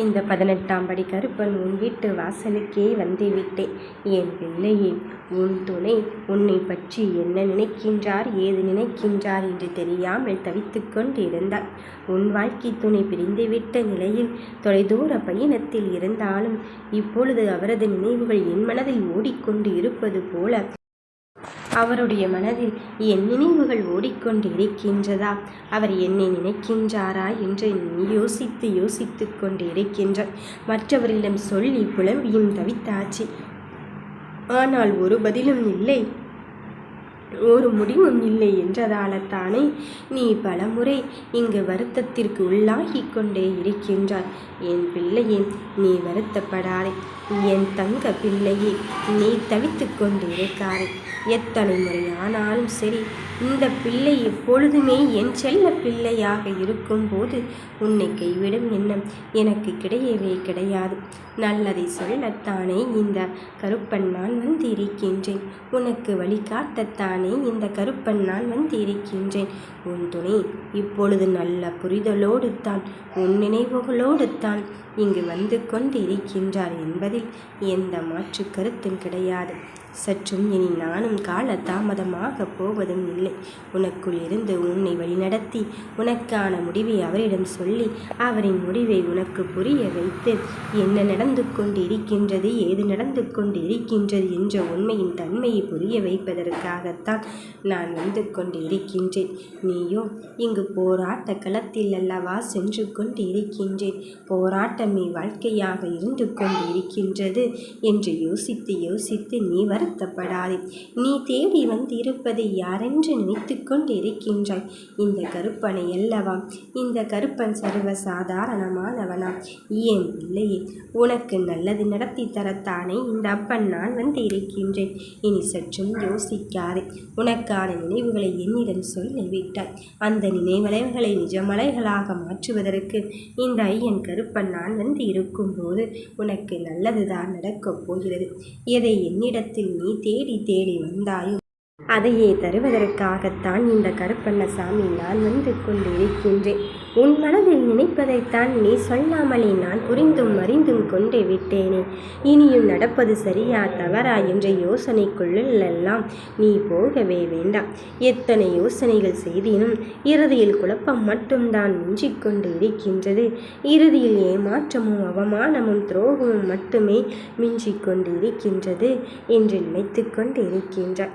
இந்த பதினெட்டாம் படி கருப்பன் உன் வீட்டு வாசலுக்கே வந்து விட்டேன் என் பிள்ளையே உன் துணை உன்னை பற்றி என்ன நினைக்கின்றார் ஏது நினைக்கின்றார் என்று தெரியாமல் தவித்து கொண்டிருந்தார் உன் வாழ்க்கை துணை பிரிந்துவிட்ட நிலையில் தொலைதூர பயணத்தில் இருந்தாலும் இப்பொழுது அவரது நினைவுகள் என் மனதில் ஓடிக்கொண்டு இருப்பது போல அவருடைய மனதில் என் நினைவுகள் ஓடிக்கொண்டு இருக்கின்றதா? அவர் என்னை நினைக்கின்றாரா என்று நீ யோசித்து யோசித்து கொண்டு இருக்கின்றார் மற்றவரிடம் சொல்லி புலம்பியும் தவித்தாச்சு. ஆனால் ஒரு பதிலும் இல்லை. ஒரு முடிவும் இல்லை என்றதால்தானே நீ பலமுறை இங்கு வருத்தத்திற்கு உள்ளாகிக் கொண்டே இருக்கின்றாய். என் பிள்ளையே நீ வருத்தப்படாதே. என் தங்க பிள்ளையே நீ தவித்துக் கொண்டிருக்காரே எத்தனை முறை ஆனாலும் சரி இந்த பிள்ளை எப்பொழுதுமே என் செல்ல பிள்ளையாக இருக்கும்போது உன்னை கைவிடும் எண்ணம் எனக்கு கிடையவே கிடையாது. நல்லதை சொல்லத்தானே இந்த கருப்பன் நான் வந்து இருக்கின்றேன் உனக்கு வழிகாட்டத்தான் இந்த கருப்பன் நான் வந்து இருக்கின்றேன் உன் துணை இப்பொழுது நல்ல புரிதலோடு தான் உன் நினைவுகளோடு தான் இங்கு வந்து கொண்டு இருக்கின்றார் என்பதில் எந்த மாற்று கருத்தும் கிடையாது. சற்றும் இனி நானும் கால தாமதமாக போவதும் இல்லை. உனக்குள் இருந்து உன்னை வழிநடத்தி உனக்கான முடிவை அவரிடம் சொல்லி அவரின் முடிவை உனக்கு புரிய வைத்து என்ன நடந்து கொண்டு இருக்கின்றது ஏது நடந்து கொண்டு இருக்கின்றது என்ற உண்மையின் தன்மையை புரிய வைப்பதற்காகத்தான் நான் வந்து கொண்டு இருக்கின்றேன் நீயோ இங்கு போராட்ட களத்தில் அல்லவா சென்று கொண்டு இருக்கின்றேன் போராட்டமே வாழ்க்கையாக இருந்து கொண்டு இருக்கின்றது என்று யோசித்து யோசித்து நீ வருத்தப்படாதே. நீ தேடி வந்திருப்பதை யாரென்று நினைத்து கொண்டு இருக்கின்றாய் இந்த கருப்பனை அல்லவா? இந்த கருப்பன் சர்வ சாதாரணமானவனாம் ஏன் இல்லையே? உனக்கு நல்லது நடத்தி தரத்தானே இந்த அப்பன். நான் வந்து இருக்கின்றேன் இனி சற்றும் யோசிக்காதே. உனக்கான நினைவுகளை என்னிடம் சொல்லிவிட்டாய் அந்த நினைவலைகளை நிஜமலைகளாக மாற்றுவதற்கு இந்த ஐயன் கருப்பன் நான் வந்து இருக்கும்போது உனக்கு நல்லதுதான் நடக்கப் போகிறது. எதை என்னிடத்தில் நீ தேடி தேடி வந்தாயோ அதையே தருவதற்காகத்தான் இந்த கருப்பண்ணசாமி நான் வந்து கொண்டிருக்கின்றேன். உன் மனதில் நினைப்பதைத்தான் நீ சொல்லாமலே நான் புரிந்தும் அறிந்தும் கொண்டு விட்டேனே. இனியும் நடப்பது சரியா தவறா என்ற யோசனைக்குள்ளெல்லாம் நீ போகவே வேண்டாம். எத்தனை யோசனைகள் செய்தினும் இறுதியில் குழப்பம் மட்டும்தான் மிஞ்சிக் கொண்டு இருக்கின்றது இறுதியில் ஏமாற்றமும் அவமானமும் துரோகமும் மட்டுமே மிஞ்சிக் கொண்டு இருக்கின்றது என்று நினைத்து கொண்டு இருக்கின்றார்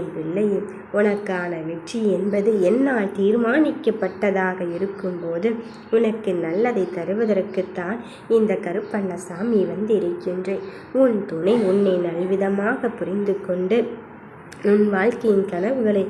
என் பிள்ளையே உனக்கான வெற்றி என்பது என்னால் தீர்மானிக்கப்பட்டதாக இருக்கும்போது உனக்கு நல்லதை தருவதற்குத்தான் இந்த கருப்பண்ணசாமி வந்திருக்கின்றேன். உன் துணை உன்னை நல்விதமாக புரிந்து கொண்டு உன் வாழ்க்கையின் கனவுகளை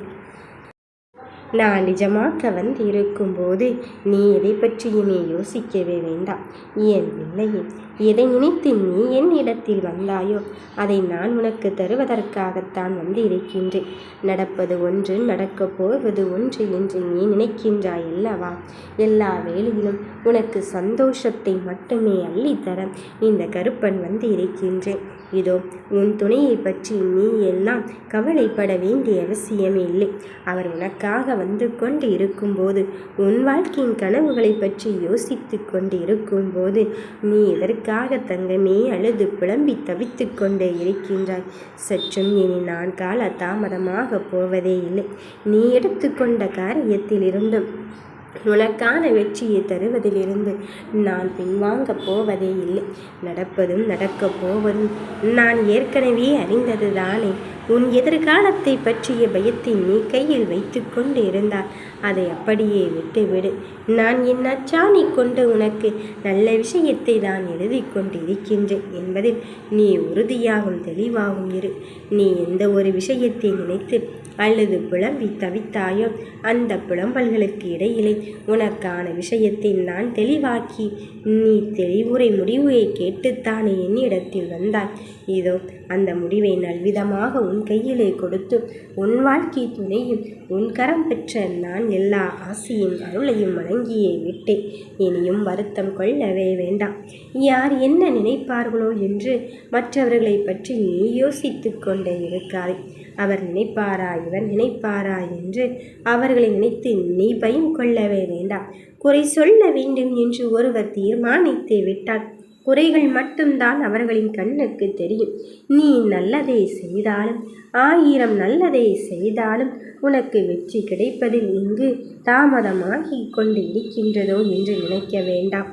நான் நிஜமாக்க வந்து இருக்கும்போது நீ எதை பற்றியுமே யோசிக்கவே வேண்டாம். என் பிள்ளையே எதை நினைத்து நீ என் இடத்தில் வந்தாயோ அதை நான் உனக்கு தருவதற்காகத்தான் வந்து இருக்கின்றேன் நடப்பது ஒன்று நடக்கப் போவது ஒன்று என்று நீ நினைக்கின்றாய் அல்லவா எல்லா வேளையிலும் உனக்கு சந்தோஷத்தை மட்டுமே அள்ளித்தர இந்த கருப்பன் வந்து இருக்கின்றேன் இதோ உன் துணையை பற்றி நீ எல்லாம் கவலைப்பட வேண்டிய அவசியமே இல்லை. அவர் உனக்காக வந்து கொண்டு இருக்கும்போது உன் வாழ்க்கையின் கனவுகளை பற்றி யோசித்து கொண்டு இருக்கும்போது நீ எதற்காக தங்கமே அழுது புலம்பி தவித்து கொண்டே இருக்கின்றாய்? சற்றும் இனி நான் கால தாமதமாக போவதே இல்லை. நீ எடுத்துக்கொண்ட காரியத்தில் இருந்தும் உனக்கான வெற்றியை தருவதிலிருந்து நான் பின்வாங்கப் போவதே இல்லை. நடப்பதும் நடக்கப் போவதும் நான் ஏற்கனவே அறிந்தது தானே உன் எதிர்காலத்தை பற்றிய பயத்தை நீ கையில் வைத்து கொண்டு இருந்தால் அதை அப்படியே விட்டுவிடு. நான் என் அச்சாணி கொண்டு உனக்கு நல்ல விஷயத்தை தான் எழுதி கொண்டு இருக்கின்றேன் என்பதில் நீ உறுதியாகும் தெளிவாகும் இரு. நீ எந்த ஒரு விஷயத்தை நினைத்து அல்லது புலம்பி தவித்தாயோ அந்த புலம்பல்களுக்கு இடையிலே உனக்கான விஷயத்தை நான் தெளிவாக்கி நீ தெளிவுரை முடிவை கேட்டுத்தானே என்னிடத்தில் வந்தாய். இதோ அந்த முடிவை நல்விதமாக உன் கையிலே கொடுத்து உன் வாழ்க்கை துணையும் உன் கரம் பெற்ற நான் எல்லா ஆசையும் அருளையும் வழங்கியே விட்டேன். இனியும் வருத்தம் கொள்ளவே வேண்டாம். யார் என்ன நினைப்பார்களோ என்று மற்றவர்களை பற்றி நீ யோசித்து கொண்டே இருக்காதே. அவர் நினைப்பாரா இவர் நினைப்பாரா என்று அவர்களை நினைத்து நீ பயம் கொள்ளவே வேண்டாம். குறை சொல்ல வேண்டும் என்று ஒருவர் தீர்மானித்து விட்டார் குறைகள் மட்டும்தான் அவர்களின் கண்ணுக்கு தெரியும். நீ நல்லதை செய்தாலும் ஆயிரம் நல்லதை செய்தாலும் உனக்கு வெற்றி கிடைப்பதில் இங்கு தாமதமாகிக் கொண்டு இருக்கின்றதோ என்று நினைக்க வேண்டாம்.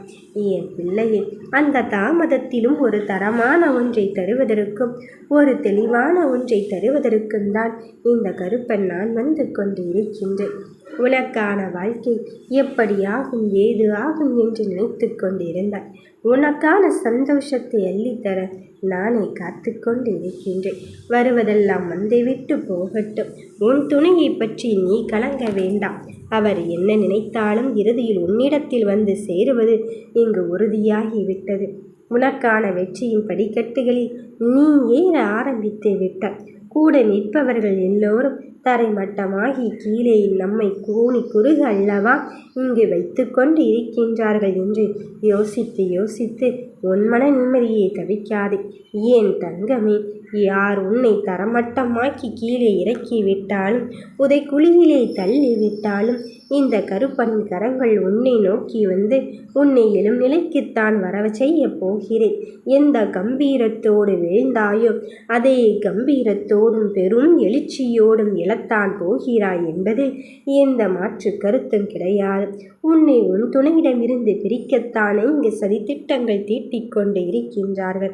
என் பிள்ளையே அந்த தாமதத்திலும் ஒரு தரமான ஒன்றை தருவதற்கும் ஒரு தெளிவான ஒன்றை தருவதற்கும் தான் இந்த கருப்பன் நான் வந்து கொண்டு இருக்கின்றேன் உனக்கான வாழ்க்கை எப்படியாகும் ஏது ஆகும் என்று நினைத்து கொண்டிருந்தாய். உனக்கான சந்தோஷத்தை அள்ளித்தர நானே காத்து கொண்டிருக்கின்றேன் வருவதெல்லாம் வந்துவிட்டு போகட்டும். உன் துணையை பற்றி நீ கலங்க வேண்டாம். அவர் என்ன நினைத்தாலும் இறுதியில் உன்னிடத்தில் வந்து சேருவது இங்கு உறுதியாகிவிட்டது உனக்கான வெற்றியின் படிக்கட்டுகளில் நீ ஏற ஆரம்பித்து விட்டாய். கூட நிற்பவர்கள் எல்லோரும் தரைமட்டமாகி கீழே நம்மை கூனி குறுக அல்லவா இங்கு வைத்து கொண்டு இருக்கின்றார்கள் என்று யோசித்து யோசித்து உன் மன நிம்மதியை தவிக்காதே. ஏன் தங்கமே? யார் உன்னை தரமட்டமாக்கி கீழே இறக்கி விட்டாலும் உதை குழியிலே தள்ளி விட்டாலும் இந்த கருப்பன் கரங்கள் உன்னை நோக்கி வந்து உன்னை எழும் நிலைக்குத்தான் வரவ செய்ய போகிறேன். எந்த கம்பீரத்தோடு விழுந்தாயோ அதே கம்பீரத்தோடும் பெரும் எழுச்சியோடும் இழத்தான் போகிறாய் என்பதில் எந்த மாற்று கருத்தும் கிடையாது. உன்னை உன் துணையிடமிருந்து பிரிக்கத்தானே இங்கு சதித்திட்டங்கள் தீட்டிக் கொண்டு இருக்கின்றார்கள்.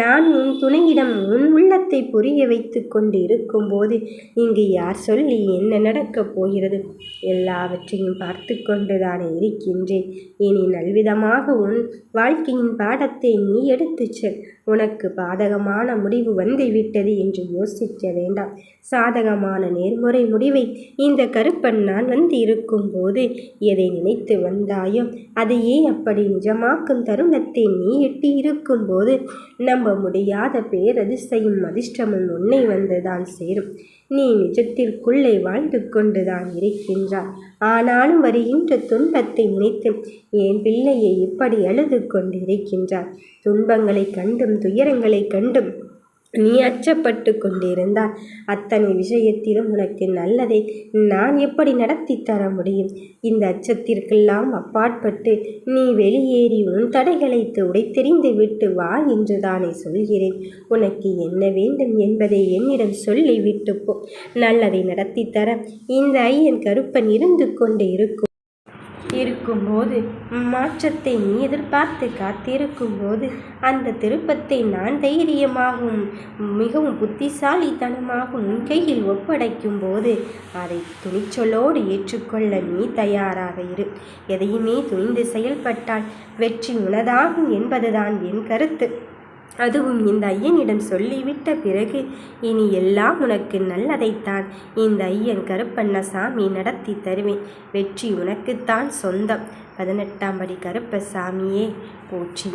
நான் உன் துணையிடம் உன் உள்ளத்தை புரிய வைத்து கொண்டு இருக்கும்போது இங்கு யார் சொல்லி என்ன நடக்கப் போகிறது? எல்லாவற்றையும் பார்த்து கொண்டுதானே இருக்கின்றேன். இனி நல்விதமாக உன் வாழ்க்கையின் பாடத்தை நீ எடுத்துச் செல். உனக்கு பாதகமான முடிவு வந்துவிட்டது என்று யோசிக்க வேண்டாம். சாதகமான நேர்முறை முடிவை இந்த கருப்பன் நான் வந்து இருக்கும்போது எதை நினைத்து வந்தாயோ அதையே அப்படி நிஜமாக்கும் தருணத்தை நீ எட்டி இருக்கும்போது நம்ப முடியாத பேரதிசையும் அதிர்ஷ்டமும் உன்னை வந்துதான் சேரும். நீ நிஜத்திற்குள்ளே வாழ்ந்து கொண்டுதான் இருக்கின்றாய். ஆனாலும் வருகின்ற துன்பத்தை நினைத்து என் பிள்ளையை இப்படி அழுது கொண்டிருக்கின்றார் துன்பங்களை கண்டும் துயரங்களை கண்டும் நீ அச்சப்பட்டு கொண்டிருந்தால் அத்தனை விஷயத்திலும் உனக்கு நல்லதை. நான் எப்படி நடத்தி தர முடியும்? இந்த அச்சத்திற்கெல்லாம் அப்பாற்பட்டு நீ வெளியேறி உன் தடைகளை உடைத்தெறிந்து விட்டு வா என்று தானே சொல்கிறேன். உனக்கு என்ன வேண்டும் என்பதை என்னிடம் சொல்லிவிட்டு போ. நல்லதை நடத்தி தர இந்த ஐயன் கருப்பன் இருந்து கொண்டு இருக்கும். இருக்கும்போது மாற்றத்தை நீ எதிர்பார்த்து காத்திருக்கும் போது அந்த திருப்பத்தை நான் தைரியமாகவும் மிகவும் புத்திசாலித்தனமாகவும் உன் கையில் ஒப்படைக்கும் போது அதை துணிச்சலோடு ஏற்றுக்கொள்ள நீ தயாராக இரு. எதையுமே துணிந்து செயல்பட்டால் வெற்றி உனதாகும் என்பதுதான் என் கருத்து. அதுவும் இந்த ஐயனிடம் சொல்லிவிட்ட பிறகு இனி எல்லாம் உனக்கு நல்லதைத்தான். இந்த ஐயன் கருப்பண்ணசாமி நடத்தி தருவேன். வெற்றி உனக்குத்தான் சொந்தம். பதினெட்டாம் படி கருப்பசாமியே போற்றி.